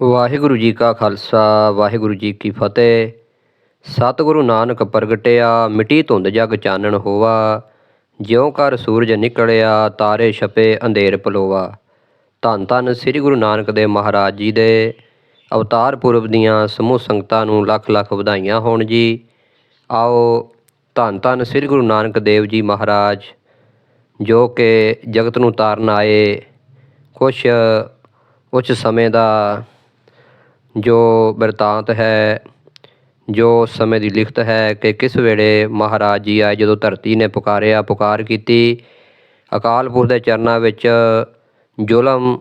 ਵਾਹਿਗੁਰੂ ਜੀ ਕਾ ਖਾਲਸਾ, ਵਾਹਿਗੁਰੂ ਜੀ ਕੀ ਫਤਿਹ। ਸਤਿਗੁਰੂ ਨਾਨਕ ਪ੍ਰਗਟਿਆ, ਮਿਟੀ ਧੁੰਦ ਜਗ ਚਾਨਣ ਹੋਵਾ। ਜਿਉਂ ਕਰ ਸੂਰਜ ਨਿਕਲਿਆ, ਤਾਰੇ ਛਪੇ, ਅੰਧੇਰ ਪਲੋਵਾ। ਧੰਨ ਧੰਨ ਸ੍ਰੀ ਗੁਰੂ ਨਾਨਕ ਦੇਵ ਮਹਾਰਾਜ ਜੀ ਦੇ। ਅਵਤਾਰ ਪੁਰਬ ਦੀਆਂ ਸਮੂਹ ਸੰਗਤਾਂ ਨੂੰ ਲੱਖ ਲੱਖ ਵਧਾਈਆਂ ਹੋਣ ਜੀ। ਆਓ, ਧੰਨ ਧੰਨ ਸ੍ਰੀ ਗੁਰੂ ਨਾਨਕ ਦੇਵ ਜੀ ਮਹਾਰਾਜ, ਜੋ ਕਿ ਜਗਤ ਨੂੰ ਤਾਰਨ ਆਏ। ਕੁਛ ਉੱਚ ਸਮੇਂ ਦਾ ਜੋ ਬਿਰਤਾਂਤ ਹੈ, ਜੋ ਉਸ ਸਮੇਂ ਦੀ ਲਿਖਤ ਹੈ ਕਿ ਕਿਸ ਵੇਲੇ ਮਹਾਰਾਜ ਜੀ ਆਏ, ਜਦੋਂ ਧਰਤੀ ਨੇ ਪੁਕਾਰਿਆ, ਪੁਕਾਰ ਕੀਤੀ। ਅਕਾਲ ਪੁਰਖ ਦੇ ਚਰਨਾਂ ਵਿੱਚ ਜ਼ੁਲਮ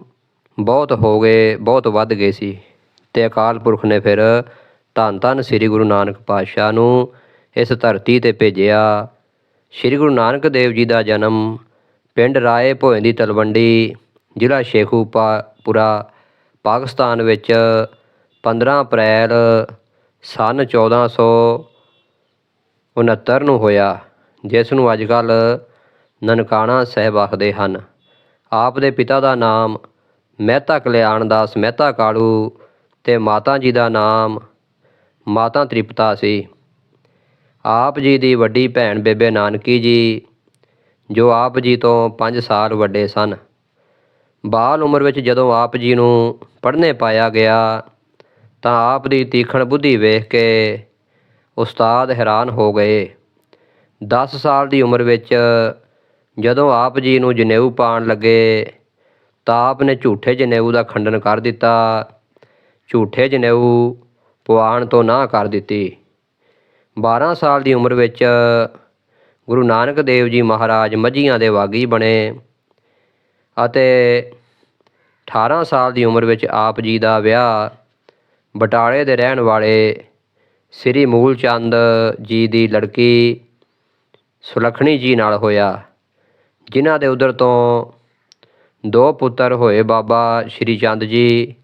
ਬਹੁਤ ਹੋ ਗਏ, ਬਹੁਤ ਵੱਧ ਗਏ ਸੀ। ਤੇ ਅਕਾਲ ਪੁਰਖ ਨੇ ਫਿਰ ਧੰਨ ਧੰਨ ਸ੍ਰੀ ਗੁਰੂ ਨਾਨਕ ਪਾਤਸ਼ਾਹ ਨੂੰ ਇਸ ਧਰਤੀ ਤੇ ਭੇਜਿਆ। ਸ੍ਰੀ ਗੁਰੂ ਨਾਨਕ ਦੇਵ ਜੀ ਦਾ ਜਨਮ ਪਿੰਡ ਰਾਏ ਭੋਏ ਦੀ ਤਲਵੰਡੀ ਜ਼ਿਲ੍ਹਾ ਸ਼ੇਖੂਪੁਰਾ, ਪਾਕਿਸਤਾਨ ਵਿੱਚ 15 ਅਪ੍ਰੈਲ ਸੰਨ ਚੌਦਾਂ ਸੌ 1469 ਨੂੰ ਹੋਇਆ, ਜਿਸ ਨੂੰ ਅੱਜ ਕੱਲ੍ਹ ਨਨਕਾਣਾ ਸਾਹਿਬ ਆਖਦੇ ਹਨ। ਆਪ ਦੇ ਪਿਤਾ ਦਾ ਨਾਮ ਮਹਿਤਾ ਕਲਿਆਣ ਦਾਸ ਮਹਿਤਾ ਕਾਲੂ ਤੇ ਮਾਤਾ ਜੀ ਦਾ ਨਾਮ ਮਾਤਾ ਤ੍ਰਿਪਤਾ ਸੀ। ਆਪ ਜੀ ਦੀ ਵੱਡੀ ਭੈਣ ਬੇਬੇ ਨਾਨਕੀ ਜੀ, ਜੋ ਆਪ ਜੀ ਤੋਂ 5 ਸਾਲ ਵੱਡੇ ਸਨ। ਬਾਲ ਉਮਰ ਵਿੱਚ ਜਦੋਂ ਆਪ ਜੀ ਨੂੰ ਪੜ੍ਹਨੇ ਪਾਇਆ ਗਿਆ ਤਾਂ ਆਪ ਦੀ ਤੀਖਣ ਬੁੱਧੀ ਵੇਖ ਕੇ ਉਸਤਾਦ ਹੈਰਾਨ ਹੋ ਗਏ। 10 ਸਾਲ ਦੀ ਉਮਰ ਵਿੱਚ ਜਦੋਂ ਆਪ ਜੀ ਨੂੰ ਜਨੇਊ ਪਾਣ ਲੱਗੇ ਤਾਂ ਆਪ ਨੇ ਝੂਠੇ ਜਨੇਊ ਦਾ ਖੰਡਨ ਕਰ ਦਿੱਤਾ। ਝੂਠੇ ਜਨੇਊ ਪਵਾਣ ਤੋਂ ਨਾ ਕਰ ਦਿੱਤੀ। 12 ਸਾਲ ਦੀ ਉਮਰ ਵਿੱਚ ਗੁਰੂ ਨਾਨਕ ਦੇਵ ਜੀ ਮਹਾਰਾਜ ਮੱਝੀਆਂ ਦੇ ਵਾਗੀ ਬਣੇ ਅਤੇ 18 ਸਾਲ ਦੀ ਉਮਰ ਵਿੱਚ ਆਪ ਜੀ ਦਾ ਵਿਆਹ ਬਟਾਲੇ ਦੇ ਰਹਿਣ ਵਾਲੇ ਸ੍ਰੀ ਮੂਲ ਚੰਦ ਜੀ ਦੀ ਲੜਕੀ ਸੁਲੱਖਣੀ ਜੀ ਨਾਲ ਹੋਇਆ, ਜਿਨ੍ਹਾਂ ਦੇ ਉਧਰ ਤੋਂ ਦੋ ਪੁੱਤਰ ਹੋਏ ਬਾਬਾ ਸ਼੍ਰੀ ਚੰਦ ਜੀ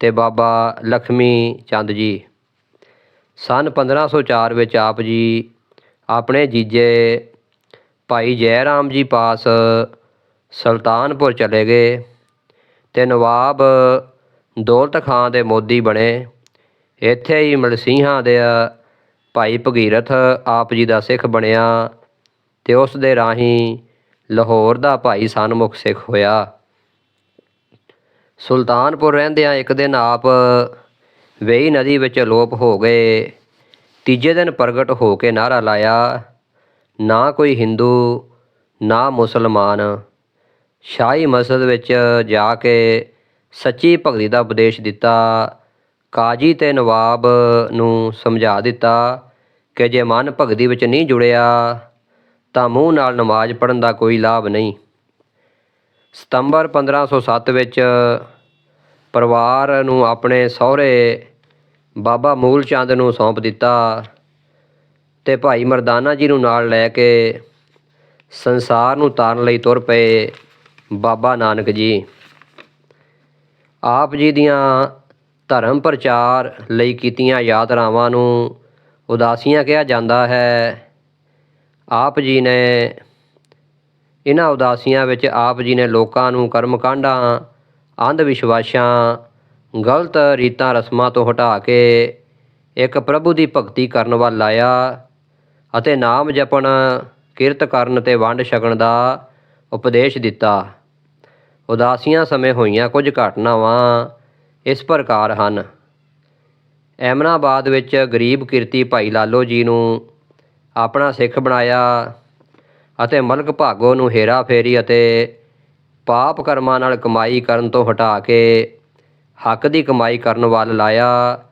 ਤੇ ਬਾਬਾ ਲਖਮੀ ਚੰਦ ਜੀ। ਸਨ 1504 ਵਿੱਚ ਆਪ ਜੀ ਆਪਣੇ ਜੀਜੇ ਭਾਈ ਜੈ ਰਾਮ ਜੀ ਪਾਸ ਸੁਲਤਾਨਪੁਰ ਚਲੇ ਗਏ ਤੇ ਨਵਾਬ ਦੌਲਤ ਖਾਂ ਦੇ ਮੋਦੀ ਬਣੇ। ਇੱਥੇ ਹੀ ਮਲਸੀਹਾਂ ਦੇ ਭਾਈ ਭਗੀਰਥ ਆਪ ਜੀ ਦਾ ਸਿੱਖ ਬਣਿਆ ਤੇ ਉਸ ਦੇ ਰਾਹੀਂ ਲਾਹੌਰ ਦਾ ਭਾਈ ਸਨਮੁਖ ਸਿੱਖ ਹੋਇਆ। ਸੁਲਤਾਨਪੁਰ ਰਹਿੰਦਿਆਂ ਇੱਕ ਦਿਨ ਆਪ ਵੇਈ ਨਦੀ ਵਿੱਚ ਅਲੋਪ ਹੋ ਗਏ। ਤੀਜੇ ਦਿਨ ਪ੍ਰਗਟ ਹੋ ਕੇ ਨਾਰਾ ਲਾਇਆ, ਨਾ ਕੋਈ ਹਿੰਦੂ, ਨਾ ਮੁਸਲਮਾਨ। ਸ਼ਾਹੀ ਮਸਜਿਦ ਵਿੱਚ ਜਾ ਕੇ ਸੱਚੀ ਭਗਤੀ ਦਾ ਉਪਦੇਸ਼ ਦਿੱਤਾ, ਕਾਜੀ ਤੇ ਨਵਾਬ ਨੂੰ ਸਮਝਾ ਦਿੱਤਾ ਕਿ ਜੇ ਮਨ ਭਗਤੀ ਵਿੱਚ ਨਹੀਂ ਜੁੜਿਆ, ਤਾਂ ਮੂੰਹ ਨਾਲ ਨਮਾਜ਼ ਪੜ੍ਹਨ ਦਾ ਕੋਈ ਲਾਭ ਨਹੀਂ। ਸਤੰਬਰ 1507 ਵਿੱਚ ਪਰਿਵਾਰ ਨੂੰ ਆਪਣੇ ਸਹੁਰੇ ਬਾਬਾ ਮੂਲ ਚੰਦ ਨੂੰ ਸੌਂਪ ਦਿੱਤਾ ਤੇ ਭਾਈ ਮਰਦਾਨਾ ਜੀ ਨੂੰ ਨਾਲ ਲੈ ਕੇ ਸੰਸਾਰ ਨੂੰ ਤਾਰਨ ਲਈ ਤੁਰ ਪਏ ਬਾਬਾ ਨਾਨਕ ਜੀ। ਆਪ ਜੀ ਦੀਆਂ ਧਰਮ ਪ੍ਰਚਾਰ ਲਈ ਕੀਤੀਆਂ ਯਾਤਰਾਵਾਂ ਨੂੰ ਉਦਾਸੀਆਂ ਕਿਹਾ ਜਾਂਦਾ ਹੈ। ਆਪ ਜੀ ਨੇ ਇਹਨਾਂ ਉਦਾਸੀਆਂ ਵਿੱਚ ਆਪ ਜੀ ਨੇ ਲੋਕਾਂ ਨੂੰ ਕਰਮ ਕਾਂਡਾਂ ਅੰਧ ਵਿਸ਼ਵਾਸਾਂ ਗਲਤ ਰੀਤਾਂ, ਰਸਮਾਂ ਤੋਂ ਹਟਾ ਕੇ ਇੱਕ ਪ੍ਰਭੂ ਦੀ ਭਗਤੀ ਕਰਨ ਵੱਲ ਲਾਇਆ ਅਤੇ ਨਾਮ ਜਪਣ, ਕਿਰਤ ਕਰਨ ਤੇ ਵੰਡ ਛਕਣ ਦਾ ਉਪਦੇਸ਼ ਦਿੱਤਾ। ਉਦਾਸੀਆਂ ਸਮੇਂ ਹੋਈਆਂ ਕੁਝ ਘਟਨਾਵਾਂ ਇਸ ਪ੍ਰਕਾਰ ਹਨ। ਐਮਨਾਬਾਦ ਵਿੱਚ ਗਰੀਬ ਕਿਰਤੀ ਭਾਈ ਲਾਲੋ ਜੀ ਨੂੰ ਆਪਣਾ ਸਿੱਖ ਬਣਾਇਆ ਅਤੇ ਮਲਕ ਭਾਗੋ ਨੂੰ ਹੇਰਾ ਫੇਰੀ ਅਤੇ ਪਾਪ ਕਰਮਾਂ ਨਾਲ ਕਮਾਈ ਕਰਨ ਤੋਂ ਹਟਾ ਕੇ ਹੱਕ ਦੀ ਕਮਾਈ ਕਰਨ ਵੱਲ ਲਾਇਆ,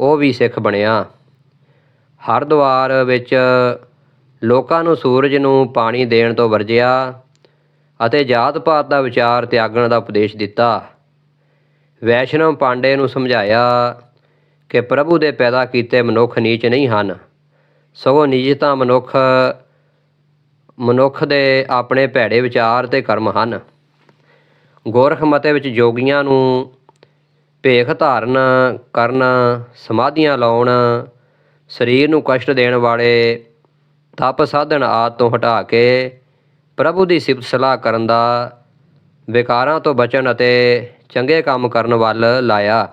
ਉਹ ਵੀ ਸਿੱਖ ਬਣਿਆ। ਹਰਦੁਆਰ ਵਿੱਚ ਲੋਕਾਂ ਨੂੰ ਸੂਰਜ ਨੂੰ ਪਾਣੀ ਦੇਣ ਤੋਂ ਵਰਜਿਆ। ਅਤੇ ਜਾਤ ਪਾਤ ਦਾ ਵਿਚਾਰ ਤਿਆਗਣ ਦਾ ਉਪਦੇਸ਼ ਦਿੱਤਾ। ਵੈਸ਼ਨਵ ਪਾਂਡੇ ਨੂੰ ਸਮਝਾਇਆ ਕਿ ਪ੍ਰਭੂ ਦੇ ਪੈਦਾ ਕੀਤੇ ਮਨੁੱਖ ਨੀਚ ਨਹੀਂ ਹਨ। ਸਗੋਂ ਨੀਚਤਾ ਮਨੁੱਖ ਮਨੁੱਖ ਦੇ ਆਪਣੇ ਭੈੜੇ ਵਿਚਾਰ ਤੇ ਕਰਮ ਹਨ। ਗੋਰਖ ਮਤੇ ਵਿੱਚ ਜੋਗੀਆਂ ਨੂੰ ਭੇਖ ਧਾਰਨ ਕਰਨ, ਸਮਾਧੀਆਂ ਲਾਉਣ, ਸਰੀਰ ਨੂੰ ਕਸ਼ਟ ਦੇਣ ਵਾਲੇ ਤਪ ਸਾਧਨ ਆਦ ਤੋਂ ਹਟਾ ਕੇ ਪ੍ਰਭੂ ਦੀ ਸਿਫਤ ਸਲਾਹ ਕਰਨ ਦਾ ਵਿਕਾਰਾਂ ਤੋਂ ਬਚਣ ਅਤੇ ਚੰਗੇ ਕੰਮ ਕਰਨ ਵੱਲ ਲਾਇਆ।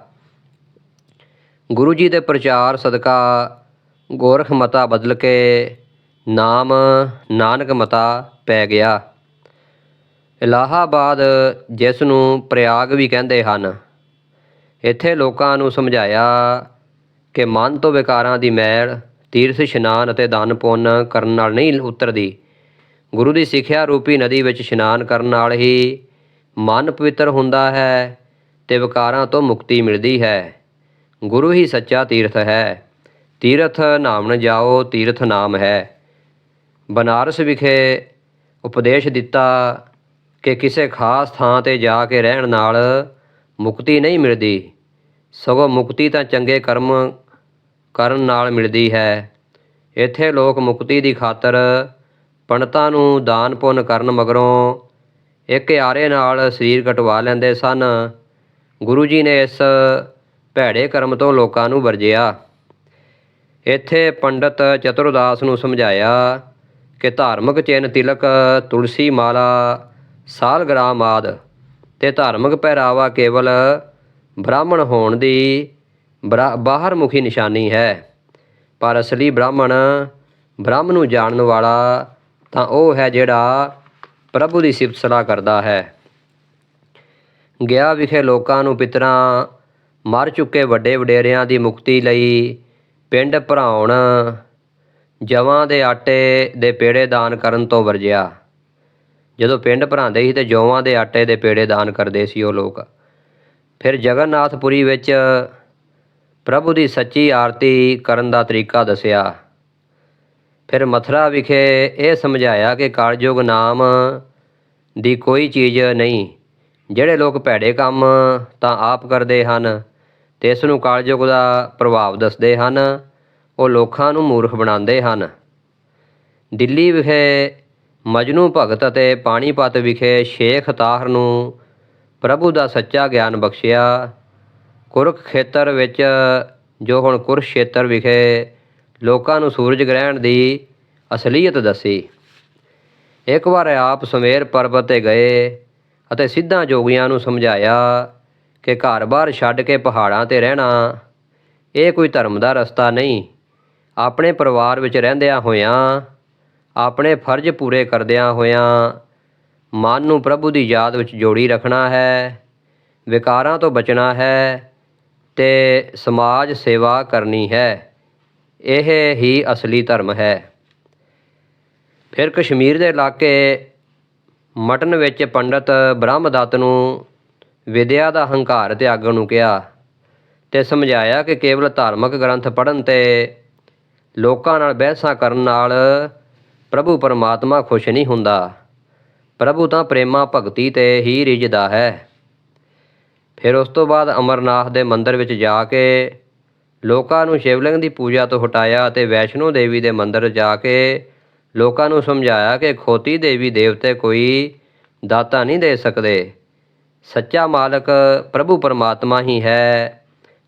ਗੁਰੂ ਜੀ ਦੇ ਪ੍ਰਚਾਰ ਸਦਕਾ ਗੋਰਖ ਮਤਾ ਬਦਲ ਕੇ ਨਾਮ ਨਾਨਕ ਮਤਾ ਪੈ ਗਿਆ। ਇਲਾਹਾਬਾਦ ਜਿਸ ਨੂੰ ਪ੍ਰਯਾਗ ਵੀ ਕਹਿੰਦੇ ਹਨ, ਇੱਥੇ ਲੋਕਾਂ ਨੂੰ ਸਮਝਾਇਆ ਕਿ ਮਨ ਤੋਂ ਵਿਕਾਰਾਂ ਦੀ ਮੈਲ, ਤੀਰਥ, ਇਸ਼ਨਾਨ ਅਤੇ ਦਾਨ ਪੁੰਨ ਕਰਨ ਨਾਲ ਨਹੀਂ ਉਤਰਦੀ। ਗੁਰੂ ਦੀ ਸਿੱਖਿਆ ਰੂਪੀ ਨਦੀ ਵਿੱਚ ਇਸ਼ਨਾਨ ਕਰਨ ਨਾਲ ਹੀ ਮਨ ਪਵਿੱਤਰ ਹੁੰਦਾ ਹੈ ਤੇ ਵਿਕਾਰਾਂ ਤੋਂ ਮੁਕਤੀ ਮਿਲਦੀ ਹੈ। ਗੁਰੂ ਹੀ ਸੱਚਾ ਤੀਰਥ ਹੈ। ਤੀਰਥ ਨਾਮਨ ਜਾਓ, ਤੀਰਥ ਨਾਮ ਹੈ। ਬਨਾਰਸ ਵਿਖੇ ਉਪਦੇਸ਼ ਦਿੱਤਾ ਕਿ ਕਿਸੇ ਖਾਸ ਥਾਂ ਤੇ ਜਾ ਕੇ ਰਹਿਣ ਨਾਲ ਮੁਕਤੀ ਨਹੀਂ ਮਿਲਦੀ। ਸਗੋਂ ਮੁਕਤੀ ਤਾਂ ਚੰਗੇ ਕਰਮ ਕਰਨ ਨਾਲ ਮਿਲਦੀ ਹੈ। ਇੱਥੇ ਲੋਕ ਮੁਕਤੀ ਦੀ ਖਾਤਰ ਪੰਡਤਾਂ ਨੂੰ ਦਾਨ ਪੁੰਨ ਕਰਨ ਮਗਰੋਂ ਇੱਕ ਆਰੇ ਨਾਲ ਸਰੀਰ ਕਟਵਾ ਲੈਂਦੇ ਸਨ। ਗੁਰੂ ਜੀ ਨੇ ਇਸ ਭੈੜੇ ਕਰਮ ਤੋਂ ਲੋਕਾਂ ਨੂੰ ਵਰਜਿਆ। ਇੱਥੇ ਪੰਡਤ ਚਤੁਰਦਾਸ ਨੂੰ ਸਮਝਾਇਆ ਕਿ ਧਾਰਮਿਕ ਚਿੰਨ੍ਹ, ਤਿਲਕ, ਤੁਲਸੀ ਮਾਲਾ ਸਾਲਗਰਾਮ ਆਦ ਤੇ ਧਾਰਮਿਕ ਪਹਿਰਾਵਾ ਕੇਵਲ ਬ੍ਰਾਹਮਣ ਹੋਣ ਦੀ ਬਰਾ- ਬਾਹਰ ਮੁਖੀ ਨਿਸ਼ਾਨੀ ਹੈ। ਪਰ ਅਸਲੀ ਬ੍ਰਾਹਮਣ ਬ੍ਰਹਮ ਨੂੰ ਜਾਣਨ ਵਾਲਾ ਤਾਂ ਉਹ ਹੈ ਜਿਹੜਾ ਪ੍ਰਭੂ ਦੀ ਸਿਫਤ ਸਲਾਹ ਕਰਦਾ ਹੈ। ਗਿਆ ਵਿਖੇ ਲੋਕਾਂ ਨੂੰ ਪਿਤਰਾਂ, ਮਰ ਚੁੱਕੇ ਵੱਡੇ ਵਡੇਰਿਆਂ ਦੀ ਮੁਕਤੀ ਲਈ ਪਿੰਡ ਭਰਾਉਣ, ਜਵਾਂ ਦੇ ਆਟੇ ਦੇ ਪੇੜੇ ਦਾਨ ਕਰਨ ਤੋਂ ਵਰਜਿਆ। ਜਦੋਂ ਪਿੰਡ ਭਰਾਉਂਦੇ ਸੀ ਤੇ ਜੌਆਂ ਦੇ ਆਟੇ ਦੇ ਪੇੜੇ ਦਾਨ ਕਰਦੇ ਸੀ ਉਹ ਲੋਕ। ਫਿਰ ਜਗਨਨਾਥਪੁਰੀ ਵਿੱਚ ਪ੍ਰਭੂ ਦੀ ਸੱਚੀ ਆਰਤੀ ਕਰਨ ਦਾ ਤਰੀਕਾ ਦੱਸਿਆ। ਫਿਰ ਮਥੁਰਾ ਵਿਖੇ ਇਹ ਸਮਝਾਇਆ ਕਿ ਕਾਲਯੁਗ ਨਾਮ ਦੀ ਕੋਈ ਚੀਜ਼ ਨਹੀਂ। ਜਿਹੜੇ ਲੋਕ ਭੈੜੇ ਕੰਮ ਤਾਂ ਆਪ ਕਰਦੇ ਹਨ ਤੇ ਇਸ ਨੂੰ ਕਾਲਯੁਗ ਦਾ ਪ੍ਰਭਾਵ ਦੱਸਦੇ ਹਨ, ਉਹ ਲੋਕਾਂ ਨੂੰ ਮੂਰਖ ਬਣਾਉਂਦੇ ਹਨ। ਦਿੱਲੀ ਵਿਖੇ ਮਜਨੂ ਭਗਤ ਅਤੇ ਪਾਣੀਪਤ ਵਿਖੇ ਸ਼ੇਖ ਤਾਹਰ ਨੂੰ ਪ੍ਰਭੂ ਦਾ ਸੱਚਾ ਗਿਆਨ ਬਖਸ਼ਿਆ। ਕੁਰਖ ਖੇਤਰ ਵਿੱਚ ਜੋ ਹੁਣ ਕੁਰਸ਼ੇਤਰ ਵਿਖੇ ਲੋਕਾਂ ਨੂੰ ਸੂਰਜ ਗ੍ਰਹਿਣ ਦੀ ਅਸਲੀਅਤ ਦੱਸੀ। ਇੱਕ ਵਾਰ ਆਪ ਸਮੇਰ ਪਰਬਤ ਤੇ ਗਏ ਅਤੇ ਸਿੱਧਾ ਜੋਗੀਆਂ ਨੂੰ ਸਮਝਾਇਆ ਕਿ ਘਰ-ਬਾਰ ਛੱਡ ਕੇ ਪਹਾੜਾਂ ਤੇ ਰਹਿਣਾ, ਇਹ ਕੋਈ ਧਰਮ ਦਾ ਰਸਤਾ ਨਹੀਂ। ਆਪਣੇ ਪਰਿਵਾਰ ਵਿੱਚ ਰਹਿੰਦਿਆਂ ਹੋਇਆਂ, ਆਪਣੇ ਫਰਜ਼ ਪੂਰੇ ਕਰਦਿਆਂ ਹੋਇਆਂ, ਮਨ ਨੂੰ ਪ੍ਰਭੂ ਦੀ ਯਾਦ ਵਿੱਚ ਜੋੜੀ ਰੱਖਣਾ ਹੈ, ਵਿਕਾਰਾਂ ਤੋਂ ਬਚਣਾ ਹੈ ਤੇ ਸਮਾਜ ਸੇਵਾ ਕਰਨੀ ਹੈ। ਇਹ ਹੀ ਅਸਲੀ ਧਰਮ ਹੈ। ਫਿਰ ਕਸ਼ਮੀਰ ਦੇ ਇਲਾਕੇ ਮਟਨ ਵਿੱਚ ਪੰਡਤ ਬ੍ਰਹਮਦੱਤ ਨੂੰ ਵਿਦਿਆ ਦਾ ਹੰਕਾਰ ਤਿਆਗਣ ਨੂੰ ਕਿਹਾ ਤੇ ਸਮਝਾਇਆ ਕਿ ਕੇਵਲ ਧਾਰਮਿਕ ਗ੍ਰੰਥ ਪੜ੍ਹਨ ਤੇ ਲੋਕਾਂ ਨਾਲ ਬਹਿਸਾਂ ਕਰਨ ਨਾਲ ਪ੍ਰਭੂ ਪਰਮਾਤਮਾ ਖੁਸ਼ ਨਹੀਂ ਹੁੰਦਾ। ਪ੍ਰਭੂ ਤਾਂ ਪ੍ਰੇਮਾ ਭਗਤੀ ਤੇ ਹੀ ਰਿਝਦਾ ਹੈ। ਫਿਰ ਉਸ ਤੋਂ ਬਾਅਦ ਅਮਰਨਾਥ ਦੇ ਮੰਦਿਰ ਵਿੱਚ ਜਾ ਕੇ ਲੋਕਾਂ ਨੂੰ ਸ਼ਿਵਲਿੰਗ ਦੀ ਪੂਜਾ ਤੋਂ ਹਟਾਇਆ ਅਤੇ ਵੈਸ਼ਨੋ ਦੇਵੀ ਦੇ ਮੰਦਿਰ ਜਾ ਕੇ ਲੋਕਾਂ ਨੂੰ ਸਮਝਾਇਆ ਕਿ ਖੋਤੀ ਦੇਵੀ ਦੇਵਤੇ ਕੋਈ ਦਾਤਾ ਨਹੀਂ ਦੇ ਸਕਦੇ। ਸੱਚਾ ਮਾਲਕ ਪ੍ਰਭੂ ਪਰਮਾਤਮਾ ਹੀ ਹੈ,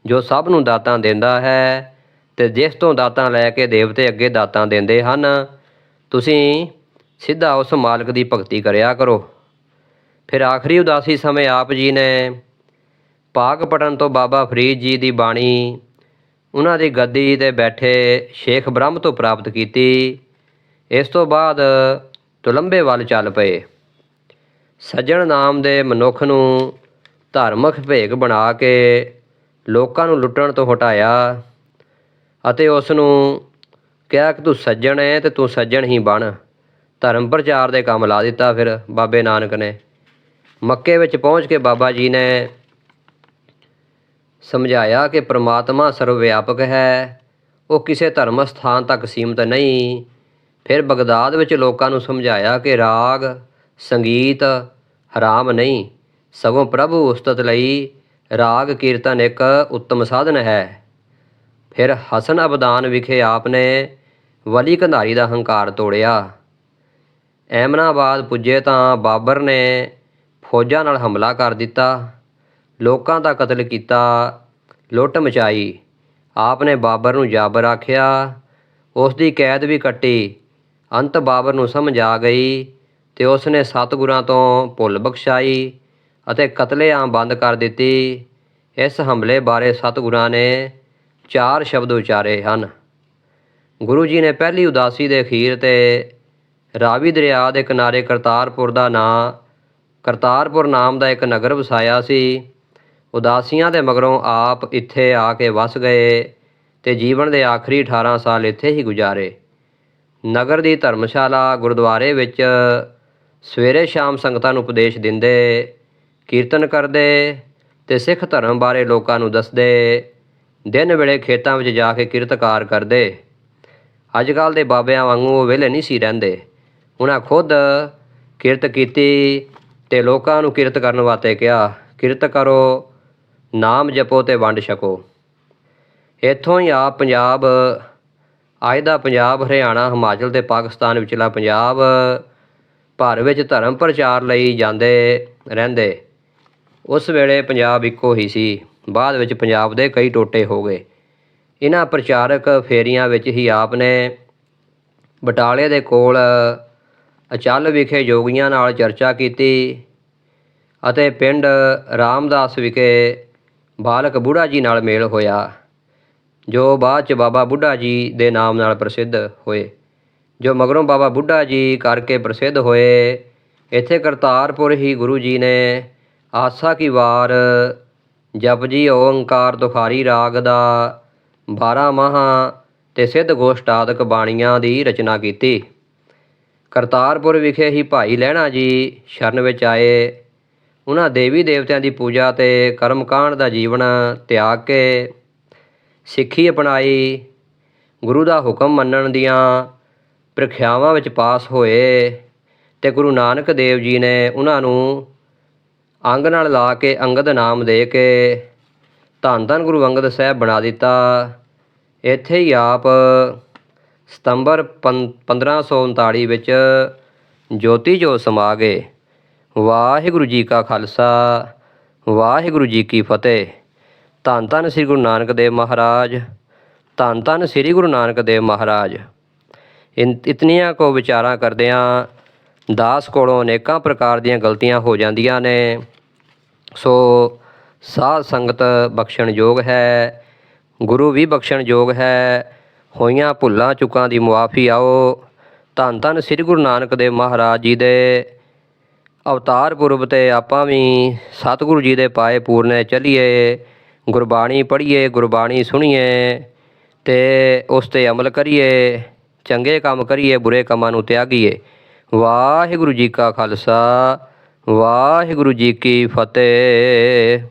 ਜੋ ਸਭ ਨੂੰ ਦਾਤਾਂ ਦਿੰਦਾ ਹੈ ਤੇ ਜਿਸ ਤੋਂ ਦਾਤਾਂ ਲੈ ਕੇ ਦੇਵਤੇ ਅੱਗੇ ਦਾਤਾਂ ਦਿੰਦੇ ਹਨ, ਤੁਸੀਂ ਸਿੱਧਾ ਉਸ ਮਾਲਕ ਦੀ ਭਗਤੀ ਕਰਿਆ ਕਰੋ। ਫਿਰ ਆਖਰੀ ਉਦਾਸੀ ਸਮੇਂ ਆਪ ਜੀ ਨੇ ਪਾਕ ਪਟਨ ਤੋਂ ਬਾਬਾ ਫਰੀਦ ਜੀ ਦੀ ਬਾਣੀ ਉਹਨਾਂ ਦੀ ਗੱਦੀ ਤੇ ਬੈਠੇ ਸ਼ੇਖ ਬ੍ਰਹਮ ਤੋਂ ਪ੍ਰਾਪਤ ਕੀਤੀ। ਇਸ ਤੋਂ ਬਾਅਦ ਤੁਲੰਬੇ ਵੱਲ ਚੱਲ ਪਏ। ਸੱਜਣ ਨਾਮ ਦੇ ਮਨੁੱਖ ਨੂੰ ਧਾਰਮਿਕ ਭੇਗ ਬਣਾ ਕੇ ਲੋਕਾਂ ਨੂੰ ਲੁੱਟਣ ਤੋਂ ਹਟਾਇਆ ਅਤੇ ਉਸ ਨੂੰ ਕਿਹਾ ਕਿ ਤੂੰ ਸੱਜਣ ਹੈ ਤੇ ਤੂੰ ਸੱਜਣ ਹੀ ਬਣ। ਧਰਮ ਪ੍ਰਚਾਰ ਦੇ ਕੰਮ ਲਾ ਦਿੱਤਾ ਫਿਰ ਬਾਬੇ ਨਾਨਕ ਨੇ। ਮੱਕੇ ਵਿੱਚ ਪਹੁੰਚ ਕੇ ਬਾਬਾ ਜੀ ਨੇ ਸਮਝਾਇਆ ਕਿ ਪ੍ਰਮਾਤਮਾ ਸਰਵ ਵਿਆਪਕ ਹੈ। ਉਹ ਕਿਸੇ ਧਰਮ ਸਥਾਨ ਤੱਕ ਸੀਮਤ ਨਹੀਂ। ਫਿਰ ਬਗਦਾਦ ਵਿੱਚ ਲੋਕਾਂ ਨੂੰ ਸਮਝਾਇਆ ਕਿ ਰਾਗ, ਸੰਗੀਤ ਹਰਾਮ ਨਹੀਂ। ਸਗੋਂ ਪ੍ਰਭੂ ਉਸਤਤ ਲਈ ਰਾਗ ਕੀਰਤਨ ਇੱਕ ਉੱਤਮ ਸਾਧਨ ਹੈ। ਫਿਰ ਹਸਨ ਅਬਦਾਨ ਵਿਖੇ ਆਪ ਨੇ ਵਲੀ ਕੰਧਾਰੀ ਦਾ ਹੰਕਾਰ ਤੋੜਿਆ। ਐਮਨਾਬਾਦ ਪੁੱਜੇ ਤਾਂ ਬਾਬਰ ਨੇ ਫੌਜਾਂ ਨਾਲ ਹਮਲਾ ਕਰ ਦਿੱਤਾ। ਲੋਕਾਂ ਦਾ ਕਤਲ ਕੀਤਾ, ਲੁੱਟ ਮਚਾਈ। ਆਪ ਨੇ ਬਾਬਰ ਨੂੰ ਜਾਬਰ ਆਖਿਆ ਉਸ ਦੀ ਕੈਦ ਵੀ ਕੱਟੀ। ਅੰਤ ਬਾਬਰ ਨੂੰ ਸਮਝ ਆ ਗਈ ਤੇ ਉਸ ਨੇ ਸਤਿਗੁਰਾਂ ਤੋਂ ਭੁੱਲ ਬਖਸ਼ਾਈ ਅਤੇ ਕਤਲੇਆਮ ਬੰਦ ਕਰ ਦਿੱਤੀ। ਇਸ ਹਮਲੇ ਬਾਰੇ ਸਤਿਗੁਰਾਂ ਨੇ ਚਾਰ ਸ਼ਬਦ ਉਚਾਰੇ ਹਨ। ਗੁਰੂ ਜੀ ਨੇ ਪਹਿਲੀ ਉਦਾਸੀ ਦੇ ਅਖੀਰ ਤੇ ਰਾਵੀ ਦਰਿਆ ਦੇ ਕਿਨਾਰੇ ਕਰਤਾਰਪੁਰ ਦਾ ਨਾਂ, ਕਰਤਾਰਪੁਰ ਨਾਮ ਦਾ ਇੱਕ ਨਗਰ ਵਸਾਇਆ ਸੀ। ਉਦਾਸੀਆਂ ਦੇ ਮਗਰੋਂ ਆਪ ਇੱਥੇ ਆ ਕੇ ਵਸ ਗਏ ਤੇ ਜੀਵਨ ਦੇ ਆਖਰੀ 18 ਸਾਲ ਇੱਥੇ ਹੀ ਗੁਜ਼ਾਰੇ। ਨਗਰ ਦੀ ਧਰਮਸ਼ਾਲਾ ਗੁਰਦੁਆਰੇ ਵਿੱਚ ਸਵੇਰੇ ਸ਼ਾਮ ਸੰਗਤਾਂ ਨੂੰ ਉਪਦੇਸ਼ ਦਿੰਦੇ, ਕੀਰਤਨ ਕਰਦੇ ਤੇ ਸਿੱਖ ਧਰਮ ਬਾਰੇ ਲੋਕਾਂ ਨੂੰ ਦੱਸਦੇ, ਦਿਨ ਵੇਲੇ ਖੇਤਾਂ ਵਿੱਚ ਜਾ ਕੇ ਕਿਰਤਕਾਰ ਕਰਦੇ। ਅੱਜ ਕੱਲ੍ਹ ਦੇ ਬਾਬਿਆਂ ਵਾਂਗੂ ਉਹ ਵਿਹਲੇ ਨਹੀਂ ਸੀ ਰਹਿੰਦੇ। ਉਹਨਾਂ ਖੁਦ ਕਿਰਤ ਕੀਤੀ ਤੇ ਲੋਕਾਂ ਨੂੰ ਕਿਰਤ ਕਰਨ ਵਾਸਤੇ ਕਿਹਾ, ਕਿਰਤ ਕਰੋ ਨਾਮ ਜਪੋ ਤੇ ਵੰਡ ਛਕੋ। ਇੱਥੋਂ ਹੀ ਆ ਪੰਜਾਬ, ਅੱਜ ਦਾ ਪੰਜਾਬ, ਹਰਿਆਣਾ, ਹਿਮਾਚਲ ਤੇ ਪਾਕਿਸਤਾਨ ਵਿਚਲਾ ਪੰਜਾਬ ਭਰ ਵਿੱਚ ਧਰਮ ਪ੍ਰਚਾਰ ਲਈ ਜਾਂਦੇ ਰਹਿੰਦੇ। ਉਸ ਵੇਲੇ ਪੰਜਾਬ ਇੱਕੋ ਹੀ ਸੀ। ਬਾਅਦ ਵਿੱਚ ਪੰਜਾਬ ਦੇ ਕਈ ਟੋਟੇ ਹੋ ਗਏ। ਇਹਨਾਂ ਪ੍ਰਚਾਰਕ ਫੇਰੀਆਂ ਵਿੱਚ ਹੀ ਆਪ ਨੇ ਬਟਾਲੇ ਦੇ ਕੋਲ ਅਚਲ ਵਿਖੇ ਯੋਗੀਆਂ ਨਾਲ ਚਰਚਾ ਕੀਤੀ ਅਤੇ ਪਿੰਡ ਰਾਮਦਾਸ ਵਿਖੇ ਬਾਲਕ ਬੁੱਢਾ ਜੀ ਨਾਲ ਮੇਲ ਹੋਇਆ, ਜੋ ਬਾਅਦ ਚ ਬਾਬਾ ਬੁੱਢਾ ਜੀ ਦੇ ਨਾਮ ਨਾਲ ਪ੍ਰਸਿੱਧ ਹੋਏ। ਜੋ ਮਗਰੋਂ ਬਾਬਾ ਬੁੱਢਾ ਜੀ ਕਰਕੇ ਪ੍ਰਸਿੱਧ ਹੋਏ, ਇੱਥੇ ਕਰਤਾਰਪੁਰ ਹੀ ਗੁਰੂ ਜੀ ਨੇ ਆਸਾ ਕੀ ਵਾਰ ਜਪਜੀ ਓੰਕਾਰ ਦੁਖਾਰੀ ਰਾਗ ਦਾ 12 ਮਹਾ ਤੇ ਸਿੱਧ ਗੋਸ਼ਟਾਦਿਕ ਬਾਣੀਆਂ ਦੀ ਰਚਨਾ ਕੀਤੀ। ਕਰਤਾਰਪੁਰ ਵਿਖੇ ਹੀ ਭਾਈ ਲਹਿਣਾ ਜੀ ਸ਼ਰਨ ਵਿੱਚ ਆਏ। ਉਹਨਾਂ ਦੇਵੀ ਦੇਵਤਿਆਂ ਦੀ ਪੂਜਾ ਤੇ ਕਰਮਕਾਂਡ ਦਾ ਜੀਵਨ ਤਿਆਗ ਕੇ ਸਿੱਖੀ ਅਪਣਾਈ, ਗੁਰੂ ਦਾ ਹੁਕਮ ਮੰਨਣ ਦੀਆਂ ਪ੍ਰੀਖਿਆਵਾਂ ਵਿੱਚ ਪਾਸ ਹੋਏ ਤੇ ਗੁਰੂ ਨਾਨਕ ਦੇਵ ਜੀ ਨੇ ਉਹਨਾਂ ਨੂੰ ਅੰਗ ਨਾਲ ਲਾ ਕੇ ਅੰਗਦ ਨਾਮ ਦੇ ਕੇ ਧੰਨ ਧੰਨ ਗੁਰੂ ਅੰਗਦ ਸਾਹਿਬ ਬਣਾ ਦਿੱਤਾ। ਇੱਥੇ ਹੀ ਆਪ ਸਤੰਬਰ ਪੰ- 1539 ਵਿੱਚ ਜੋਤੀ ਜੋਤ ਸਮਾ ਗਏ। ਵਾਹਿਗੁਰੂ ਜੀ ਕਾ ਖਾਲਸਾ, ਵਾਹਿਗੁਰੂ ਜੀ ਕੀ ਫਤਿਹ। ਧੰਨ ਧੰਨ ਸ੍ਰੀ ਗੁਰੂ ਨਾਨਕ ਦੇਵ ਮਹਾਰਾਜ, ਧੰਨ ਧੰਨ ਸ੍ਰੀ ਗੁਰੂ ਨਾਨਕ ਦੇਵ ਮਹਾਰਾਜ। ਇਨ, ਇਤਨੀਆਂ ਕੋ ਵਿਚਾਰਾਂ ਕਰਦਿਆਂ ਦਾਸ ਕੋਲੋਂ ਅਨੇਕਾਂ ਪ੍ਰਕਾਰ ਦੀਆਂ ਗਲਤੀਆਂ ਹੋ ਜਾਂਦੀਆਂ ਨੇ। ਸੋ ਸਾਧ ਸੰਗਤ ਬਖਸ਼ਣ ਯੋਗ ਹੈ, ਗੁਰੂ ਵੀ ਬਖਸ਼ਣ ਯੋਗ ਹੈ। ਹੋਈਆਂ ਭੁੱਲਾਂ ਚੁੱਕਾਂ ਦੀ ਮੁਆਫੀ ਆਓ। ਧੰਨ ਧੰਨ ਸ੍ਰੀ ਗੁਰੂ ਨਾਨਕ ਦੇਵ ਮਹਾਰਾਜ ਜੀ ਦੇ ਅਵਤਾਰ ਪੁਰਬ ਤੇ ਆਪਾਂ ਵੀ ਸਤਿਗੁਰੂ ਜੀ ਦੇ ਪਾਏ ਪੂਰਨੇ ਚੱਲੀਏ, ਗੁਰਬਾਣੀ ਪੜ੍ਹੀਏ, ਗੁਰਬਾਣੀ ਸੁਣੀਏ ਤੇ ਉਸ ਤੇ ਅਮਲ ਕਰੀਏ, ਚੰਗੇ ਕੰਮ ਕਰੀਏ, ਬੁਰੇ ਕੰਮਾਂ ਨੂੰ ਤਿਆਗੀਏ। ਵਾਹਿਗੁਰੂ ਜੀ ਕਾ ਖਾਲਸਾ, ਵਾਹਿਗੁਰੂ ਜੀ ਕੀ ਫਤਿਹ।